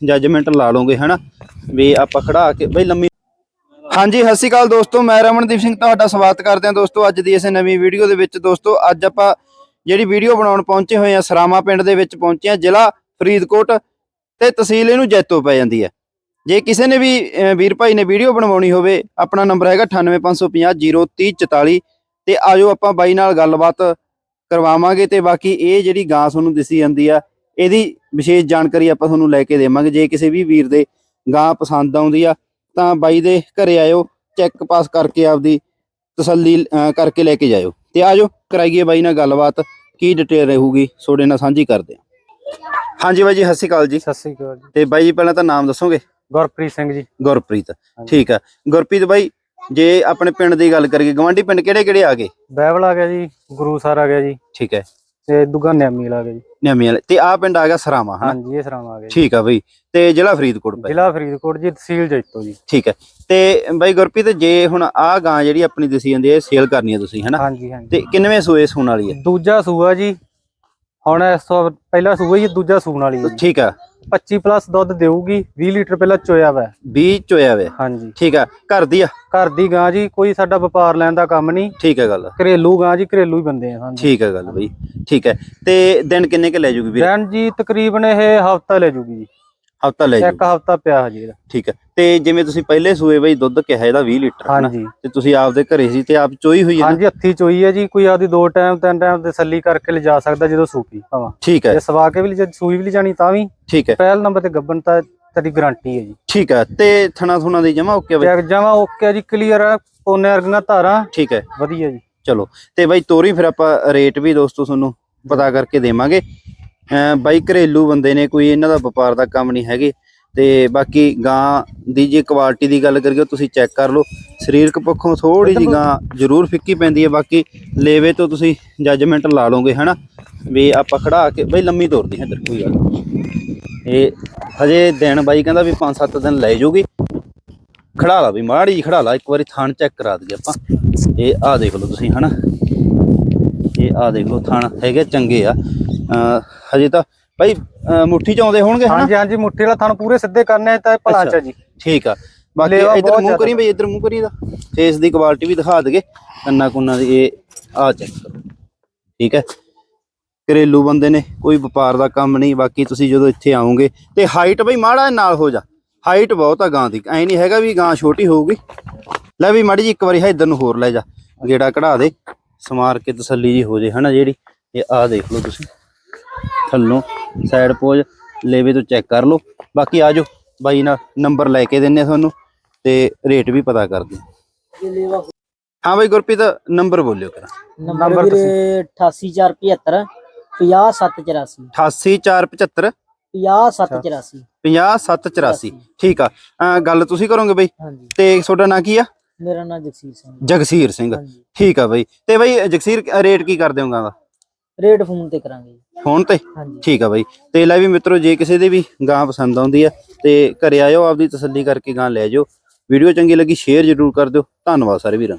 Judgement ਲਾ ਲਓਗੇ, ਹਨਾ? ਵੀ ਆਪਾਂ ਖੜਾ ਕੇ, ਬਈ ਲੰਮੀ ਹਾਂਜੀ, ਸਤਿ ਸ਼੍ਰੀ ਅਕਾਲ ਦੋਸਤੋ, ਮੈਂ ਰਮਨਦੀਪ ਸਿੰਘ ਤੁਹਾਡਾ ਸਵਾਗਤ ਕਰਦੇ ਹਾਂ ਦੋਸਤੋ, ਅੱਜ ਦੀ ਇਸ ਨਵੀਂ ਵੀਡੀਓ ਦੇ ਵਿੱਚ। ਦੋਸਤੋ, ਅੱਜ ਆਪਾਂ ਜਿਹੜੀ ਵੀਡੀਓ ਬਣਾਉਣ ਪਹੁੰਚੇ ਹੋਏ ਆ ਸਰਾਮਾ ਪਿੰਡ ਦੇ ਵਿੱਚ ਪਹੁੰਚੇ ਆ ਜ਼ਿਲ੍ਹਾ ਫਰੀਦਕੋਟ ਤੇ ਤਹਿਸੀਲ ਇਹਨੂੰ ਜੈਤੋ ਪੈ ਜਾਂਦੀ ਹੈ। ਜੇ ਕਿਸੇ ਨੇ ਵੀ ਵੀਰ ਭਾਈ ਨੇ ਵੀਡੀਓ ਬਣਵਾਉਣੀ ਹੋਵੇ, ਆਪਣਾ ਨੰਬਰ ਹੈਗਾ 9855033044 ਤੇ ਆਜੋ ਆਪਾਂ ਬਾਈ ਨਾਲ ਗੱਲਬਾਤ ਕਰਵਾਵਾਂਗੇ ਤੇ ਬਾਕੀ ਇਹ ਜਿਹੜੀ ਗਾਂ ਤੁਹਾਨੂੰ ਦਿਸੀ ਜਾਂਦੀ ਆ ਇਹਦੀ ਵਿਸ਼ੇਸ਼ ਜਾਣਕਾਰੀ ਆਪਾਂ ਤੁਹਾਨੂੰ ਲੈ ਕੇ ਦੇਵਾਂਗੇ। ਜੇ ਕਿਸੇ ਵੀ ਵੀਰ ਦੇ ਗਾਂ ਪਸੰਦ ਆਉਂਦੀ ਆ ਤਾਂ ਬਾਈ ਦੇ ਘਰੇ ਆਇਓ ਚੈੱਕ ਪਾਸ ਕਰਕੇ ਆਪਦੀ ਤਸੱਲੀ ਕਰਕੇ ਲੈ ਕੇ ਜਾਇਓ। ਤੇ ਆਜੋ ਕਰਾਈਏ ਬਾਈ ਨਾਲ ਗੱਲਬਾਤ ਕੀ ਡਿਟੇਲ ਰਹੂਗੀ ਤੁਹਾਡੇ ਨਾਲ ਸਾਂਝੀ ਕਰਦੇ ਹਾਂ ਹਾਂਜੀ ਬਾਈ ਜੀ ਸਤਿ ਸ਼੍ਰੀ ਅਕਾਲ ਜੀ। ਸਤਿ ਸ੍ਰੀ ਅਕਾਲ ਜੀ। ਤੇ ਬਾਈ ਜੀ ਪਹਿਲਾਂ ਤਾਂ ਨਾਮ ਦੱਸੋਗੇ? ਗੁਰਪ੍ਰੀਤ ਸਿੰਘ ਜੀ। ਗੁਰਪ੍ਰੀਤ ਠੀਕ ਆ। ਗੁਰਪ੍ਰੀਤ ਬਾਈ ਜੇ ਆਪਣੇ ਪਿੰਡ ਦੀ ਗੱਲ ਕਰੀਏ ਗਵਾਂਢੀ ਪਿੰਡ ਕਿਹੜੇ ਕਿਹੜੇ ਆ ਗਏ? ਬਾਈਬਲ ਆ ਗਿਆ ਜੀ ਗੁਰੂ ਸਰ ਆ ਗਿਆ ਜੀ। ਠੀਕ ਹੈ। ਤੇ ਦੁਗਾ ਨਿਆਮੀਲ ਆ ਗਿਆ ਜੀ। ਨਿਆਮੀ ਵਾਲੇ ਤੇ ਆ ਪਿੰਡ ਆ ਗਿਆ ਸਰਾਵਾ ਹਨਾ? ਹਾਂਜੀ ਇਹ ਸਰਾਮ ਆ ਗਿਆ ਠੀਕ ਆ ਬਈ। ਤੇ ਜ਼ਿਲ੍ਹਾ ਫਰੀਦਕੋਟ ਪੈ ਜ਼ਿਲ੍ਹਾ ਫਰੀਦਕੋਟ ਜੀ ਤਹਿਸੀਲ ਜੈਤੋ ਜੀ। ਠੀਕ ਹੈ ਤੇ ਬਾਈ ਗੁਰਪ੍ਰੀਤ ਜੇ ਹੁਣ ਆ ਗਾਂ ਜਿਹੜੀ ਆਪਣੀ ਦਸੀ ਜਾਂਦੀ ਹੈ ਸੇਲ ਕਰਨੀ ਹੈ ਤੁਸੀਂ ਹਨਾ? ਹਾਂਜੀ ਹਾਂਜੀ। ਤੇ ਕਿੰਨਵੇਂ ਸੂਏ ਸੂਣ ਵਾਲੀ ਹੈ? ਦੂਜਾ ਸੂਆ ਜੀ ਹੁਣ ਇਸ ਤੋਂ ਪਹਿਲਾ ਸੂਆ ਜੀ ਦੂਜਾ ਸੂਣ ਵਾਲੀ ਹੈ। ਠੀਕ ਆ। 25 ਪਲੱਸ ਦੁੱਧ ਦੇਊਗੀ 20 ਲੀਟਰ ਪਹਿਲਾਂ ਚੋਇਆ ਵਾ। 20 ਚੋਇਆ ਵੇ। ਹਾਂਜੀ। ਠੀਕ ਆ। ਘਰ ਦੀ ਆ? ਘਰ ਦੀ ਗਾਂ ਜੀ ਕੋਈ ਸਾਡਾ ਵਪਾਰ ਲੈਣ ਦਾ ਕੰਮ ਨਹੀਂ। ਠੀਕ ਹੈ ਗੱਲ। ਘਰੇਲੂ ਗਾਂ ਜੀ ਘਰੇਲੂ ਹੀ ਬੰਦੇ ਆ ਹਾਂਜੀ। ਠੀਕ ਹੈ ਗੱਲ ਬਈ। ਠੀਕ ਹੈ ਤੇ ਦਿਨ ਕਿੰਨੇ ਕੁ ਲੈ ਜੂਗੀ ਵੀਰ? ਜੀ ਤਕਰੀਬਨ ਇਹ ਹਫਤਾ ਲੈ ਜੂਗੀ ਜੀ। ਹਫਤਾ ਲੈ ਇੱਕ ਜੂ ਹਫਤਾ ਪਿਆ ਹਜੇ ਇਹਦਾ। ਠੀਕ ਹੈ। ਤੇ ਜਿਵੇਂ ਤੁਸੀਂ ਪਹਿਲੇ ਸੂਏ ਬਈ ਦੁੱਧ ਕਿਹਾ ਇਹਦਾ 20 ਲੀਟਰ ਹਨਾ? ਹਾਂਜੀ। ਤੇ ਤੁਸੀਂ ਆਪਦੇ ਘਰੇ ਸੀ ਤੇ ਆਪ ਚੋਈ ਹੋਈ ਹੈ ਨਾ? ਹਾਂਜੀ ਹੱਥੀ ਚੋਈ ਹੈ ਜੀ। ਕੋਈ ਆਦੀ ਦੋ ਟਾਈਮ ਤਿੰਨ ਟਾਈਮ ਤਸੱਲੀ ਕਰਕੇ ਲਿਜਾ ਸਕਦਾ ਜਦੋਂ ਸੂਪੀ ਭਾਵਾਂ। ਠੀਕ ਹੈ। ਜੇ ਸਵਾ ਕੇ ਵੀ ਲਿਜਾ ਸੂਈ ਵੀ ਲਿਜਾਣੀ ਤਾਂ ਵੀ। ਠੀਕ ਹੈ। ਪਹਿਲ ਨੰਬਰ ਤੇ ਗੱਬਨ ਤਾਂ ਤੇਰੀ ਗਾਰੰਟੀ ਹੈ ਜੀ। ਠੀਕ ਹੈ। ਤੇ ਥਣਾ ਥੁਣਾ ਦੀ ਜਮਾ ਓਕੇ ਬਈ? ਜਮਾ ਓਕੇ ਜੀ ਕਲੀਅਰ ਆ। ਪੋਨੇ ਵਰਗੀਆਂ ਧਾਰਾਂ। ਠੀਕ ਹੈ। ਵਧੀਆ ਜੀ। ਚਲੋ। ਤੇ ਬਾਈ ਤੋਰੀ ਫਿਰ ਆਪਾਂ ਰੇਟ ਵੀ ਦੋਸਤੋ ਤੁਹਾਨੂੰ ਪਤਾ ਕਰਕੇ ਦੇਵਾਂਗੇ। ਬਾਈ ਘਰੇਲੂ ਬੰਦੇ ਨੇ, ਕੋਈ ਇਹਨਾਂ ਦਾ ਵਪਾਰ ਦਾ ਕੰਮ ਨਹੀਂ ਹੈਗੇ। ਤੇ ਬਾਕੀ ਗਾਂ ਦੀ ਜੇ ਕੁਆਲਿਟੀ ਦੀ ਗੱਲ ਕਰੀਏ ਤੁਸੀਂ ਚੈੱਕ ਕਰ ਲਓ। ਸਰੀਰਕ ਪੱਖੋਂ ਥੋੜੀ ਜੀ ਗਾਂ ਜ਼ਰੂਰ ਫਿੱਕੀ ਪੈਂਦੀ ਹੈ, ਬਾਕੀ ਲੇਵੇ ਤੋਂ ਤੁਸੀਂ ਜੱਜਮੈਂਟ ਲਾ ਲਓਗੇ, ਹਨਾ? ਵੀ ਆਪਾਂ ਖੜਾ ਕੇ, ਬਈ ਲੰਮੀ ਤੋਰਦੀ ਹੈ ਇੱਧਰ, ਕੋਈ ਗੱਲ ਨੀ। ਇਹ ਹਜੇ ਦਿਨ ਬਾਈ ਕਹਿੰਦਾ ਵੀ 5-7 ਦਿਨ ਲੈ ਜਾਊਗੀ ਖੜਾ ਲਾ ਵੀ, ਮਾੜੀ ਜੀ ਖੜਾ ਲਾ, ਇੱਕ ਵਾਰੀ ਥਾਣ ਚੈੱਕ ਕਰਾ ਦਈਏ ਆਪਾਂ। ਇਹ ਆ ਦੇਖ ਲਓ ਤੁਸੀਂ, ਹਨਾ? ਇਹ ਆ ਦੇਖ ਲਓ, ਥਾਣ ਹੈਗੇ ਚੰਗੇ ਆ। ਹਜੇ ਤਾਂ ਭਾਈ ਮੁੱਠੀ ਚ ਆਉਂਦੇ ਹੋਣਗੇ ਹਾਂਜੀ ਹਾਂਜੀ ਮੁੱਠੀ ਵਾਲਾ ਥਣ ਪੂਰੇ ਸਿੱਧੇ ਕਰਨੇ ਤਾਂ ਭਲਾ ਚ ਜੀ। ਠੀਕ ਆ। ਬਾਕੀ ਇਧਰ ਮੂੰਹ ਕਰੀ ਬਈ ਇਧਰ ਮੂੰਹ ਕਰੀ ਦਾ। ਫੇਸ ਦੀ ਕੁਆਲਿਟੀ ਵੀ ਦਿਖਾ ਦਗੇ ਕੰਨਾ ਕੁੰਨਾ ਦੀ ਇਹ ਆ ਚੈੱਕ ਕਰੋ। ਠੀਕ ਹੈ? ਘਰੇਲੂ ਬੰਦੇ ਨੇ ਕੋਈ ਵਪਾਰ ਦਾ ਕੰਮ ਨਹੀਂ ਬਾਕੀ ਤੁਸੀਂ ਜਦੋਂ ਇੱਥੇ ਆਓਗੇ ਤੇ ਹਾਈਟ ਬਈ ਮਾੜਾ ਨਾਲ ਹੋ ਜਾ। ਹਾਈਟ ਬਹੁਤ ਆ ਗਾਂ ਦੀ। ਐ ਨਹੀਂ ਹੈਗਾ ਵੀ ਗਾਂ ਛੋਟੀ ਹੋਊਗੀ। ਲੈ ਵੀ ਮਾੜੀ ਜੀ ਇੱਕ ਵਾਰੀ ਇਧਰ ਨੂੰ ਹੋਰ ਲੈ ਜਾ। ਗੇੜਾ ਕਢਾ ਦੇ। ਸਮਾਰ ਕੇ ਤਸੱਲੀ ਜੀ ਹੋ ਜੇ ਹਨਾ ਜਿਹੜੀ। ਇਹ ਆ ਦੇਖ ਲਓ ਤੁਸੀਂ। ਥੱਲੋਂ ਸਾਈਡ ਪੋਜ ਲੇਵੇ ਤੋਂ ਚੈੱਕ ਕਰ ਲਓ। ਬਾਕੀ ਆਜੋ ਬਾਈ ਨਾਲ ਨੰਬਰ ਲੈ ਕੇ ਦਿੰਨੇ ਤੁਹਾਨੂੰ ਤੇ ਰੇਟ ਵੀ ਪਤਾ ਕਰ ਦਿਓ। ਹਾਂ ਬਾਈ ਗੁਰਪ੍ਰੀਤ ਨੰਬਰ ਬੋਲਿਓ ਕਰਾ ਨੰਬਰ ਵੀਰੇ 88775 50784 88475 50784 50784 ਠੀਕ ਆ। ਗੱਲ ਤੁਸੀਂ ਕਰੋਗੇ ਬਈ? ਤੇ ਤੁਹਾਡਾ ਨਾਂ ਕੀ ਆ? ਮੇਰਾ ਨਾਮ ਜਗਸੀਰ ਸਿੰਘ। ਜਗਸੀਰ ਸਿੰਘ। ਠੀਕ ਆ ਬਈ। ਤੇ ਬਈ ਜਗਸੀਰ ਰੇਟ ਕੀ ਕਰ ਦਿਓਗਾ ਦਾ? ਰੇਟ ਫੋਨ ਤੇ ਕਰਾਂਗੇ ਜੀ। ਫੋਨ ਤੇ? ਹਾਂਜੀ। ਠੀਕ ਆ ਬਾਈ। ਤੇ ਲੈ ਵੀ ਮਿੱਤਰੋ ਜੇ ਕਿਸੇ ਦੇ ਵੀ ਗਾਂ ਪਸੰਦ ਆਉਂਦੀ ਆ ਤੇ ਘਰੇ ਆਇਓ ਆਪਦੀ ਤਸੱਲੀ ਕਰਕੇ ਗਾਂ ਲੈ ਜਾਓ। ਵੀਡੀਓ ਚੰਗੀ ਲੱਗੀ ਸ਼ੇਅਰ ਜ਼ਰੂਰ ਕਰ ਦਿਓ। ਧੰਨਵਾਦ ਸਾਰੇ ਵੀਰਾਂ।